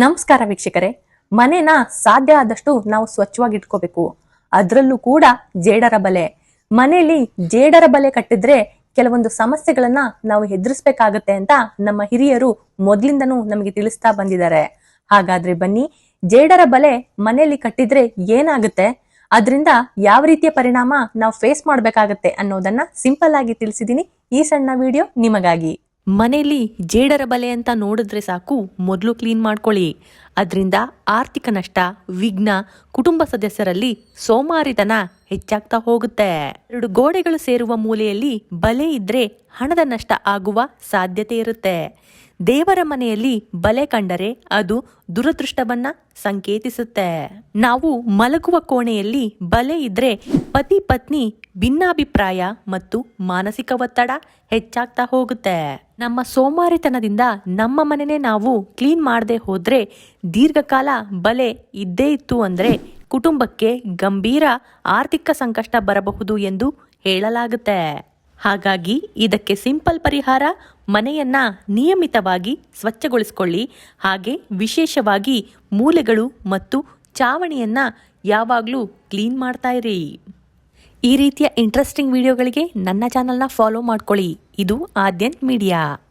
ನಮಸ್ಕಾರ ವೀಕ್ಷಕರೇ. ಮನೆನ ಸಾಧ್ಯ ಆದಷ್ಟು ನಾವು ಸ್ವಚ್ಛವಾಗಿ ಇಟ್ಕೋಬೇಕು ಅದರಲ್ಲೂ ಕೂಡ ಜೇಡರ ಬಲೆ. ಮನೆಯಲ್ಲಿ ಜೇಡರ ಬಲೆ ಕಟ್ಟಿದ್ರೆ ಕೆಲವೊಂದು ಸಮಸ್ಯೆಗಳನ್ನ ನಾವು ಎದುರಿಸ್ಬೇಕಾಗತ್ತೆ ಅಂತ ನಮ್ಮ ಹಿರಿಯರು ಮೊದ್ಲಿಂದನೂ ನಮಗೆ ತಿಳಿಸ್ತಾ ಬಂದಿದ್ದಾರೆ. ಹಾಗಾದ್ರೆ ಬನ್ನಿ, ಜೇಡರ ಬಲೆ ಮನೆಯಲ್ಲಿ ಕಟ್ಟಿದ್ರೆ ಏನಾಗುತ್ತೆ? ಅದರಿಂದ ಯಾವ ರೀತಿಯ ಪರಿಣಾಮ ನಾವು ಫೇಸ್ ಮಾಡ್ಬೇಕಾಗತ್ತೆ ಅನ್ನೋದನ್ನ ಸಿಂಪಲ್ ಆಗಿ ತಿಳಿಸಿದೀನಿ ಈ ಸಣ್ಣ ವಿಡಿಯೋ ನಿಮಗಾಗಿ. ಮನೆಯಲ್ಲಿ ಜೇಡರ ಬಲೆ ಅಂತ ನೋಡಿದ್ರೆ ಸಾಕು, ಮೊದಲು ಕ್ಲೀನ್ ಮಾಡ್ಕೊಳ್ಳಿ. ಅದರಿಂದ ಆರ್ಥಿಕ ನಷ್ಟ, ವಿಘ್ನ, ಕುಟುಂಬ ಸದಸ್ಯರಲ್ಲಿ ಸೋಮಾರಿತನ ಹೆಚ್ಚಾಗ್ತಾ ಹೋಗುತ್ತೆ. ಎರಡು ಗೋಡೆಗಳು ಸೇರುವ ಮೂಲೆಯಲ್ಲಿ ಬಲೆ ಇದ್ರೆ ಹಣದ ನಷ್ಟ ಆಗುವ ಸಾಧ್ಯತೆ ಇರುತ್ತೆ. ದೇವರ ಮನೆಯಲ್ಲಿ ಬಲೆ ಕಂಡರೆ ಅದು ದುರದೃಷ್ಟವನ್ನ ಸಂಕೇತಿಸುತ್ತೆ. ನಾವು ಮಲಗುವ ಕೋಣೆಯಲ್ಲಿ ಬಲೆ ಇದ್ರೆ ಪತಿ ಪತ್ನಿ ಭಿನ್ನಾಭಿಪ್ರಾಯ ಮತ್ತು ಮಾನಸಿಕ ಒತ್ತಡ ಹೆಚ್ಚಾಗ್ತಾ ಹೋಗುತ್ತೆ. ನಮ್ಮ ಸೋಮಾರಿತನದಿಂದ ನಮ್ಮ ಮನೆನೇ ನಾವು ಕ್ಲೀನ್ ಮಾಡದೆ ಹೋದ್ರೆ ದೀರ್ಘಕಾಲ ಬಲೆ ಇದ್ದೇ ಇತ್ತು ಅಂದ್ರೆ ಕುಟುಂಬಕ್ಕೆ ಗಂಭೀರ ಆರ್ಥಿಕ ಸಂಕಷ್ಟ ಬರಬಹುದು ಎಂದು ಹೇಳಲಾಗುತ್ತೆ. ಹಾಗಾಗಿ ಇದಕ್ಕೆ ಸಿಂಪಲ್ ಪರಿಹಾರ ಮನೆಯನ್ನ ನಿಯಮಿತವಾಗಿ ಸ್ವಚ್ಛಗೊಳಿಸಿಕೊಳ್ಳಿ. ಹಾಗೆ ವಿಶೇಷವಾಗಿ ಮೂಲೆಗಳು ಮತ್ತು ಚಾವಣಿಯನ್ನ ಯಾವಾಗಲೂ ಕ್ಲೀನ್ ಮಾಡ್ತಾ ಇರಿ. ಈ ರೀತಿಯ ಇಂಟ್ರೆಸ್ಟಿಂಗ್ ವಿಡಿಯೋಗಳಿಗೆ ನನ್ನ ಚಾನಲ್ನ ಫಾಲೋ ಮಾಡ್ಕೊಳ್ಳಿ. ಇದು ಆದ್ಯಂತ್ ಮೀಡಿಯಾ